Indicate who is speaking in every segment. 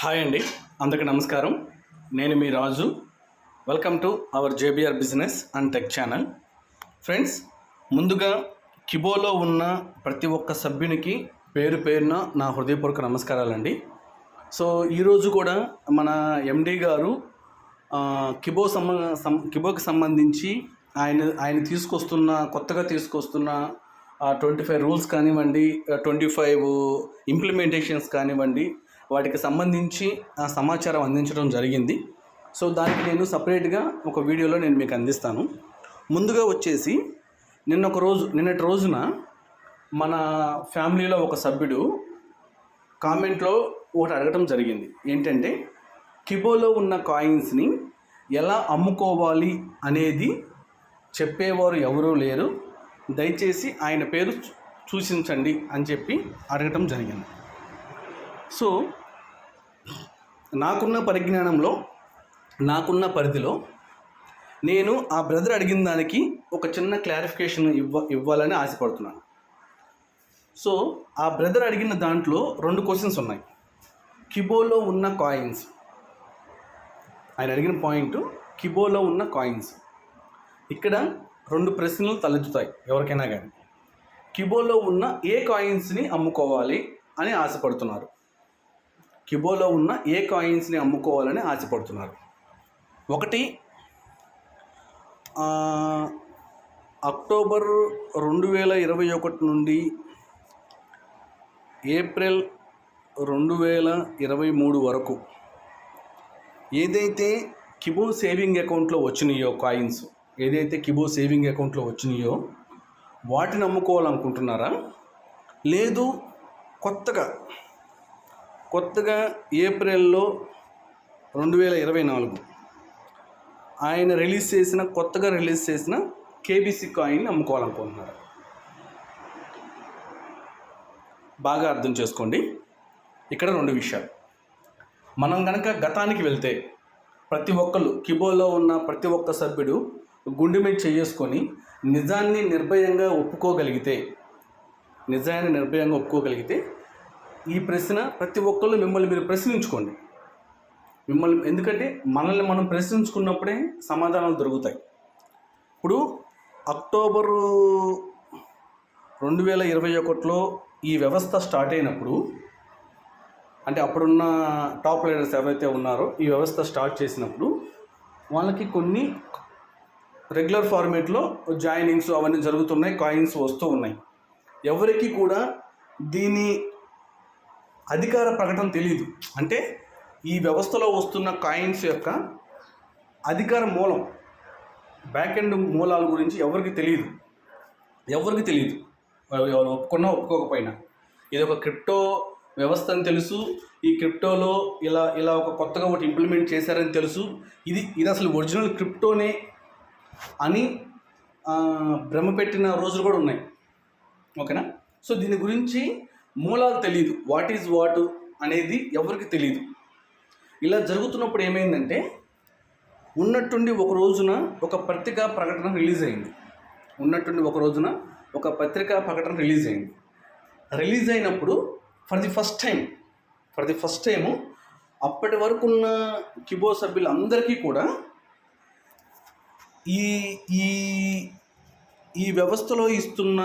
Speaker 1: Hi అండి అందరికీ నమస్కారం. నేను మీ Raju. Welcome to our JBR business and tech channel friends ముందుగా కిబోలో ఉన్న ప్రతి ఒక్క సభ్యునికి పేరు పేరున నా హృదయపూర్వక నమస్కారాలండి. సో ఈరోజు కూడా మన ఎండి గారు కిబో సంబ సం కిబోకి సంబంధించి ఆయన ఆయన తీసుకొస్తున్న కొత్తగా తీసుకొస్తున్న ట్వంటీ ఫైవ్ రూల్స్ కానివ్వండి ట్వంటీ ఫైవ్ ఇంప్లిమెంటేషన్స్ కానివ్వండి వాటికి సంబంధించి ఆ సమాచారం అందించడం జరిగింది. సో దానికి నేను సపరేట్గా ఒక వీడియోలో నేను మీకు అందిస్తాను. ముందుగా వచ్చేసి నిన్న ఒక రోజు నిన్నటి రోజున మన ఫ్యామిలీలో ఒక సభ్యుడు కామెంట్లో ఒకటి అడగటం జరిగింది. ఏంటంటే కిబోలో ఉన్న కాయిన్స్ని ఎలా అమ్ముకోవాలి అనేది చెప్పేవారు ఎవరూ లేరు. దయచేసి ఆయన పేరు సూచించండి అని చెప్పి అడగటం జరిగింది. సో నాకున్న పరిజ్ఞానంలో నాకున్న పరిధిలో నేను ఆ బ్రదర్ అడిగిన దానికి ఒక చిన్న క్లారిఫికేషన్ ఇవ్వ ఇవ్వాలని ఆశపడుతున్నాను. సో ఆ బ్రదర్ అడిగిన దాంట్లో రెండు క్వశ్చన్స్ ఉన్నాయి. కిబోలో ఉన్న కాయిన్స్. ఆయన అడిగిన పాయింట్ కిబోలో ఉన్న కాయిన్స్. ఇక్కడ రెండు ప్రశ్నలు తలెత్తుతాయి ఎవరికైనా కానీ కిబోలో ఉన్న ఏ కాయిన్స్ని అమ్ముకోవాలి అని ఆశపడుతున్నారు? కిబోలో ఉన్న ఏ కాయిన్స్ని అమ్ముకోవాలని ఆశపడుతున్నారు? ఒకటి అక్టోబర్ రెండు వేల ఇరవై ఒకటి నుండి ఏప్రిల్ రెండు వేల ఇరవై మూడు వరకు ఏదైతే కిబో సేవింగ్ అకౌంట్లో వచ్చినాయో కాయిన్స్ ఏదైతే కిబో సేవింగ్ అకౌంట్లో వచ్చినాయో వాటిని అమ్ముకోవాలనుకుంటున్నారా? లేదు కొత్తగా కొత్తగా ఏప్రిల్లో రెండు వేల ఇరవై నాలుగు ఆయన రిలీజ్ చేసిన కొత్తగా రిలీజ్ చేసిన కేబీసీ కాయిన్ అమ్ముకోవాలనుకుంటున్నారు. బాగా అర్థం చేసుకోండి. ఇక్కడ రెండు విషయాలు. మనం కనుక గతానికి వెళ్తే ప్రతి ఒక్కరు కిబోలో ఉన్న ప్రతి ఒక్క సభ్యుడు గుండె మీద చేసుకొని నిజాన్ని నిర్భయంగా ఒప్పుకోగలిగితే నిజాన్ని నిర్భయంగా ఒప్పుకోగలిగితే ఈ ప్రశ్న ప్రతి ఒక్కళ్ళు మిమ్మల్ని మీరు ప్రశ్నించుకోండి. మిమ్మల్ని ఎందుకంటే మనల్ని మనం ప్రశ్నించుకున్నప్పుడే సమాధానాలు దొరుకుతాయి. ఇప్పుడు అక్టోబరు రెండు వేల ఇరవై ఒకటిలో ఈ వ్యవస్థ స్టార్ట్ అయినప్పుడు అంటే అప్పుడున్న టాప్ లీడర్స్ ఎవరైతే ఉన్నారో ఈ వ్యవస్థ స్టార్ట్ చేసినప్పుడు వాళ్ళకి కొన్ని రెగ్యులర్ ఫార్మేట్లో జాయినింగ్స్ అవన్నీ జరుగుతున్నాయి కాయిన్స్ వస్తూ ఉన్నాయి. ఎవరికి కూడా దీని అధికార ప్రకటన తెలియదు అంటే ఈ వ్యవస్థలో వస్తున్న కాయిన్స్ యొక్క అధికార మూలం బ్యాక్ ఎండ్ మూలాల గురించి ఎవరికి తెలియదు ఎవరికి తెలియదు ఎవరు ఒప్పుకున్నా ఒప్పుకోకపోయినా. ఇది ఒక క్రిప్టో వ్యవస్థ అని తెలుసు. ఈ క్రిప్టోలో ఇలా ఇలా ఒక కొత్తగా ఒకటి ఇంప్లిమెంట్ చేశారని తెలుసు. ఇది ఇది అసలు ఒరిజినల్ క్రిప్టోనే అని భ్రమ పెట్టిన రోజులు కూడా ఉన్నాయి. ఓకేనా? సో దీని గురించి మూలాలు తెలియదు వాట్ ఈజ్ వాట్ అనేది ఎవరికి తెలియదు ఇలా జరుగుతున్నప్పుడు ఏమైందంటే ఉన్నట్టుండి ఒక రోజున ఒక పత్రికా ప్రకటన రిలీజ్ అయింది. ఉన్నట్టుండి ఒక రోజున ఒక పత్రికా ప్రకటన రిలీజ్ అయింది. రిలీజ్ అయినప్పుడు for the first time for the first time అప్పటి వరకు ఉన్న కిబో సభ్యులందరికీ కూడా ఈ ఈ ఈ వ్యవస్థలో ఇస్తున్న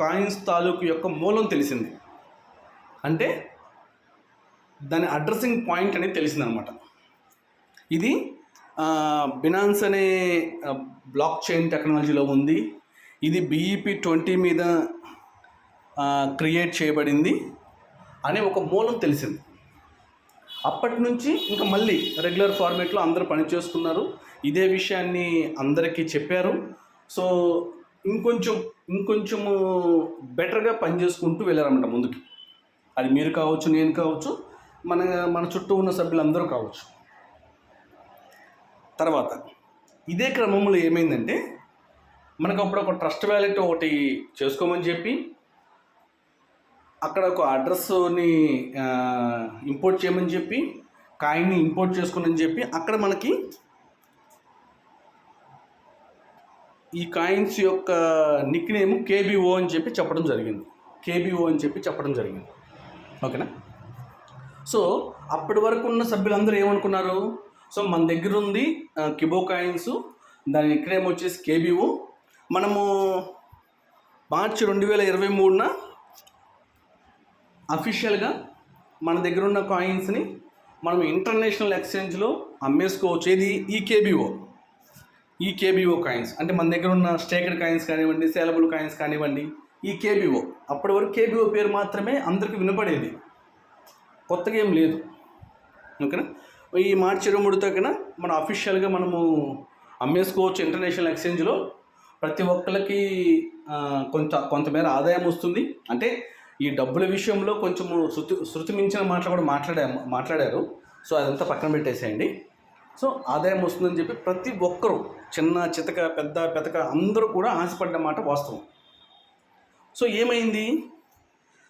Speaker 1: కాయిన్స్ తాలూకు యొక్క మూలం తెలిసింది. అంటే దాని అడ్రసింగ్ పాయింట్ అనేది తెలిసిందనమాట. ఇది బినాన్స్ అనే బ్లాక్ చైన్ టెక్నాలజీలో ఉంది. ఇది బీఈపీ ట్వంటీ మీద క్రియేట్ చేయబడింది అనే ఒక మూలం తెలిసింది. అప్పటి నుంచి ఇంకా మళ్ళీ రెగ్యులర్ ఫార్మేట్లో అందరూ పనిచేస్తున్నారు ఇదే విషయాన్ని అందరికీ చెప్పారు. సో ఇంకొంచెం ఇంకొంచెము బెటర్గా పని చేసుకుంటూ వెళ్ళారన్నమాట ముందుకి. అది మీరు కావచ్చు నేను కావచ్చు మన మన చుట్టూ ఉన్న సభ్యులందరూ కావచ్చు. తర్వాత ఇదే క్రమంలో ఏమైందంటే మనకు అప్పుడు ఒక ట్రస్ట్ వ్యాలెట్ ఒకటి చేసుకోమని చెప్పి అక్కడ ఒక అడ్రస్ని ఇంపోర్ట్ చేయమని చెప్పి కాయిన్ని ఇంపోర్ట్ చేసుకోమని చెప్పి అక్కడ మనకి ఈ కాయిన్స్ యొక్క నిక్ నేమ్ కేబీఓ అని చెప్పి చెప్పడం జరిగింది. కేబీఓ అని చెప్పి చెప్పడం జరిగింది. ఓకేనా? సో అప్పటి వరకు ఉన్న సభ్యులందరూ ఏమనుకున్నారు? సో మన దగ్గర ఉంది కిబో కాయిన్స్ దాని ఎక్కడేమో వచ్చేసి కేబీఓ. మనము మార్చి రెండు వేల ఇరవై మూడున అఫీషియల్గా మన దగ్గర ఉన్న కాయిన్స్ని మనం ఇంటర్నేషనల్ ఎక్స్చేంజ్లో అమ్మేసుకోవచ్చు ఏది ఈ కేబీఓ. ఈ కేబీఓ కాయిన్స్ అంటే మన దగ్గర ఉన్న స్టేకెడ్ కాయిన్స్ కానివ్వండి సేలబుల్ కాయిన్స్ కానివ్వండి ఈ కేబీఓ. అప్పటి వరకు కేబీఓ పేరు మాత్రమే అందరికి వినపడేది. కొత్తగా ఏం లేదు. ఓకేనా? ఈ మార్చి ఇరవై మూడు తగ్గిన మనం అఫీషియల్గా మనము అమ్మేసుకోవచ్చు ఇంటర్నేషనల్ ఎక్స్చేంజ్లో ప్రతి ఒక్కరికి కొంత కొంతమేర ఆదాయం వస్తుంది. అంటే ఈ డబ్బుల విషయంలో కొంచెం శృతి శృతి మించిన మాటలు కూడా మాట్లాడా మాట్లాడారు. సో అదంతా పక్కన పెట్టేసేయండి. సో ఆదాయం వస్తుందని చెప్పి ప్రతి ఒక్కరూ చిన్న చితక పెద్ద పెతక అందరూ కూడా ఆశపడ్డ మాట వాస్తవం. సో ఏమైంది?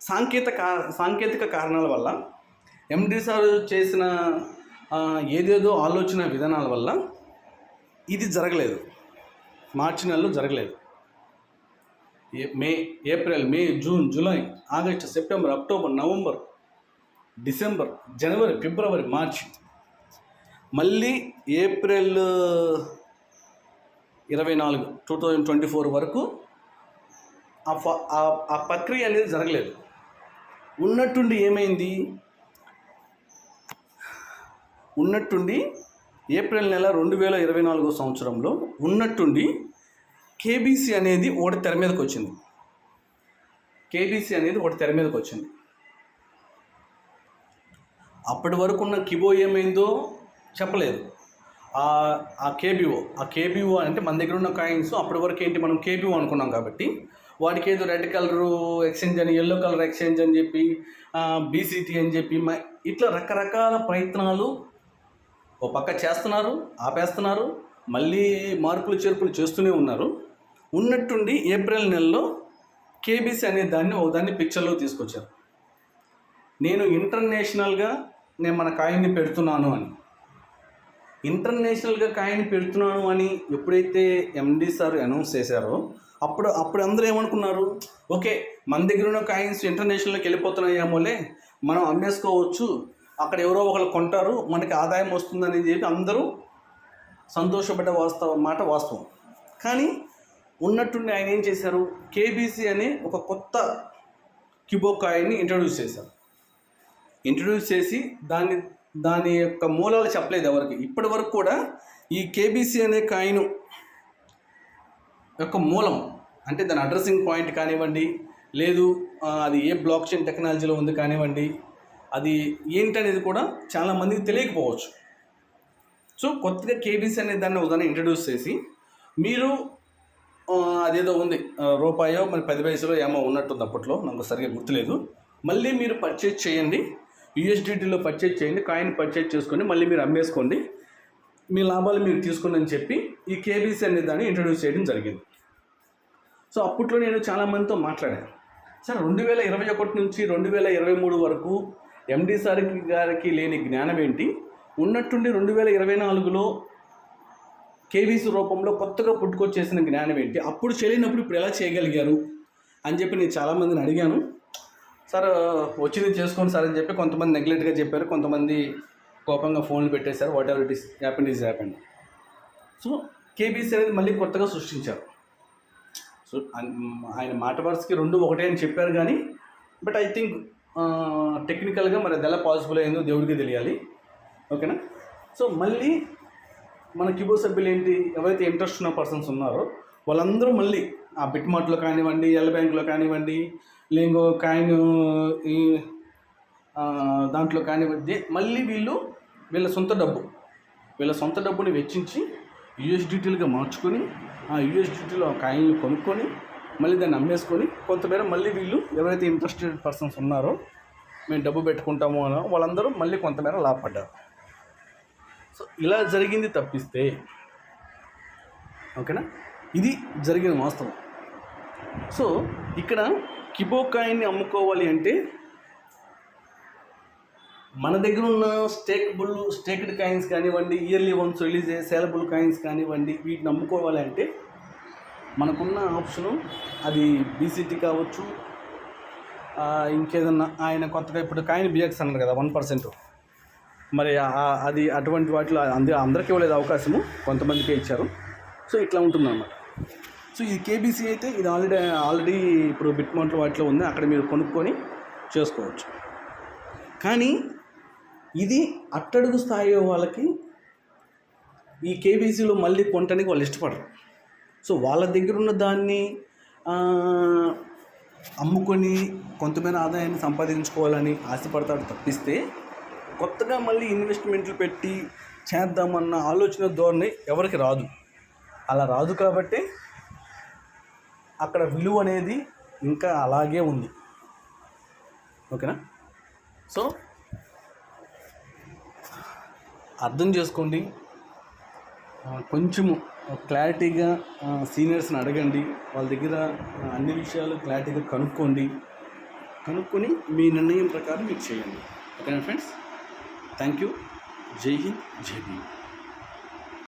Speaker 1: సాంకేతిక కా- సాంకేతిక కారణాల వల్ల ఎండి సార్ చేసిన ఏదేదో ఆలోచన విధానాల వల్ల ఇది జరగలేదు. మార్చి నెలలో జరగలేదు. May April May June July August September October November December జనవరి ఫిబ్రవరి మార్చి. మళ్ళీ ఏప్రిల్ ఇరవై నాలుగు టూ థౌజండ్ ట్వంటీ ఫోర్ వరకు ఆ ఫ- ఆ- ప్రక్రియ అనేది జరగలేదు. ఉన్నట్టుండి ఏమైంది? ఉన్నట్టుండి ఏప్రిల్ నెల రెండు వేల ఇరవై నాలుగో సంవత్సరంలో ఉన్నట్టుండి కేబీసీ అనేది ఒకటి తెర మీదకి వచ్చింది. కేబీసీ అనేది ఒకటి తెర మీదకి వచ్చింది. అప్పటి వరకు ఉన్న కిబో ఏమైందో చెప్పలేదు. ఆ కేబీఓ ఆ కేబీఓ అంటే మన దగ్గర ఉన్న కాయిన్స్ అప్పటి వరకు ఏంటి మనం కేబీఓ అనుకున్నాం కాబట్టి వాడికి ఏదో రెడ్ కలరు ఎక్స్చేంజ్ అని ఎల్లో కలర్ ఎక్స్చేంజ్ అని చెప్పి బీసీటీ అని చెప్పి మ- ఇట్లా రకరకాల ప్రయత్నాలు ఓ పక్క చేస్తున్నారు ఆపేస్తున్నారు మళ్ళీ మార్పులు చేర్పులు చేస్తూనే ఉన్నారు. ఉన్నట్టుండి ఏప్రిల్ నెలలో కేబీసీ అనే దాన్ని ఒక దాన్ని పిక్చర్లో తీసుకొచ్చారు. నేను ఇంటర్నేషనల్గా నేను మన కాయిన్ని పెడుతున్నాను అని. ఇంటర్నేషనల్గా కాయిన్ పెడుతున్నాను అని ఎప్పుడైతే ఎండి సార్ అనౌన్స్ చేశారో అప్పుడు అప్పుడు అందరూ ఏమనుకున్నారు? ఓకే మన దగ్గర ఉన్న కాయిన్స్ ఇంటర్నేషనల్కి వెళ్ళిపోతున్నాయేమోలే మనం అమ్మేసుకోవచ్చు అక్కడ ఎవరో ఒకరు కొంటారు మనకి ఆదాయం వస్తుందని చెప్పి అందరూ సంతోషపడ్డ వాస్తవ మాట వాస్తవం. కానీ ఉన్నట్టుండి ఆయన ఏం చేశారు? కేబీసీ అనే ఒక కొత్త క్యూబో కాయిన్ని ఇంట్రడ్యూస్ చేశారు. ఇంట్రడ్యూస్ చేసి దాన్ని దాని యొక్క మూలాలు చెప్పలేదు ఎవరికి. ఇప్పటి వరకు కూడా ఈ కేబీసీ అనే కాయిన్ యొక్క మూలం. అంటే దాని అడ్రస్సింగ్ పాయింట్ కానివ్వండి లేదు అది ఏ బ్లాక్ చైన్ టెక్నాలజీలో ఉంది కానివ్వండి అది ఏంటనేది కూడా చాలామందికి తెలియకపోవచ్చు. సో కొత్తగా కేబీసీ అనే దాన్ని ఉదాహరణ ఇంట్రడ్యూస్ చేసి మీరు అదేదో ఉంది రూపాయో మరి పది పైసలో ఏమో ఉన్నట్టుంది అప్పట్లో నాకు సరిగ్గా గుర్తులేదు. మళ్ళీ మీరు పర్చేజ్ చేయండి యూఎస్డిటీలో పర్చేజ్ చేయండి కాయిన్ పర్చేజ్ చేసుకొని మళ్ళీ మీరు అమ్మేసుకోండి మీ లాభాలు మీరు తీసుకోండి అని చెప్పి ఈ కేబీసీ అనే దాన్ని ఇంట్రడ్యూస్ చేయడం జరిగింది. సో అప్పట్లో నేను చాలామందితో మాట్లాడాను. సార్ రెండు వేల ఇరవై ఒకటి నుంచి రెండు వేల ఇరవై మూడు వరకు ఎండి సార్ గారికి లేని జ్ఞానం ఏంటి? ఉన్నట్టుండి రెండు వేల ఇరవై నాలుగులో కేవీసీ రూపంలో కొత్తగా పుట్టుకొచ్చేసిన జ్ఞానం ఏంటి? అప్పుడు చేయలేనప్పుడు ఇప్పుడు ఎలా చేయగలిగారు? అని చెప్పి నేను చాలామందిని అడిగాను. సార్ వచ్చింది చేసుకోండి సార్ అని చెప్పి కొంతమంది నెగ్లెక్ట్గా చెప్పారు. కొంతమంది కోపంగా ఫోన్లు పెట్టేశారు. Whatever it is happen is happen so KBC అనేది మళ్ళీ కొత్తగా సృష్టించారు. సో ఆయన మాట వరుసకి రెండు ఒకటే అని చెప్పారు కానీ బట్ ఐ థింక్ టెక్నికల్గా మరి అది ఎలా పాసిబుల్ అయిందో దేవుడికి తెలియాలి. ఓకేనా? సో మళ్ళీ మన కిబో సభ్యులు ఏంటి ఎవరైతే ఇంట్రెస్ట్ ఉన్న పర్సన్స్ ఉన్నారో వాళ్ళందరూ మళ్ళీ ఆ బిట్ మార్ట్లో కానివ్వండి ఎల్ బ్యాంక్లో కానివ్వండి లేంగో కాయిన్ ఈ దాంట్లో కానివ్వండి మళ్ళీ వీళ్ళు వీళ్ళ సొంత డబ్బు వీళ్ళ సొంత డబ్బుని వెచ్చించి యూఎస్డిటీలుగా మార్చుకొని ఆ యూఎస్డిటీలో ఆ కాయిన్లు కొనుక్కొని మళ్ళీ దాన్ని అమ్మేసుకొని కొంతమేర మళ్ళీ వీళ్ళు ఎవరైతే ఇంట్రెస్టెడ్ పర్సన్స్ ఉన్నారో మేము డబ్బు పెట్టుకుంటామో అనో వాళ్ళందరూ మళ్ళీ కొంతమేర లాభపడ్డారు. సో ఇలా జరిగింది తప్పిస్తే ఓకేనా? ఇది జరిగిన వాస్తవం. సో ఇక్కడ కిబో కాయిన్ని అమ్ముకోవాలి అంటే మన దగ్గర ఉన్న స్టేకబుల్ స్టేక్డ్ కాయిన్స్ కానివ్వండి ఇయర్లీ వన్స్ రిలీజ్ అయ్యే సేలబుల్ కాయిన్స్ కానివ్వండి వీటిని అమ్ముకోవాలి అంటే మనకున్న ఆప్షను అది బీసీటీ కావచ్చు ఇంకేదన్నా ఆయన కొత్తగా ఇప్పుడు కాయిన్ బిఎక్స్ అన్నారు కదా వన్ పర్సెంట్ మరి అది అటువంటి వాటిలో అంద అందరికీ ఇవ్వలేదు అవకాశము కొంతమందికే ఇచ్చారు. సో ఇట్లా ఉంటుందన్నమాట. సో ఇది కేబీసీ అయితే ఇది ఆల్రెడీ ఆల్రెడీ ఇప్పుడు బిట్మౌంట్లో వాటిలో ఉంది అక్కడ మీరు కొనుక్కొని చేసుకోవచ్చు. కానీ ఇది అట్టడుగు స్థాయి వాళ్ళకి ఈ కేబీసీలో మళ్ళీ కొనటానికి వాళ్ళు ఇష్టపడరు. సో వాళ్ళ దగ్గర ఉన్న దాన్ని అమ్ముకొని కొంతమైన ఆదాయాన్ని సంపాదించుకోవాలని ఆశపడతాడు తప్పిస్తే కొత్తగా మళ్ళీ ఇన్వెస్ట్మెంట్లు పెట్టి చేద్దామన్న ఆలోచన ధోరణి ఎవరికి రాదు. అలా రాదు కాబట్టి అక్కడ విలువ అనేది ఇంకా అలాగే ఉంది. ఓకేనా? సో అర్థం చేసుకోండి. కొంచెము క్లారిటీగా సీనియర్స్ని అడగండి. వాళ్ళ దగ్గర అన్ని విషయాలు క్లారిటీగా కనుక్కోండి. కనుక్కొని మీ నిర్ణయం ప్రకారం మీకు చేయండి. ఓకేనా ఫ్రెండ్స్? Thank you. జై హింద్ జై భీమ్.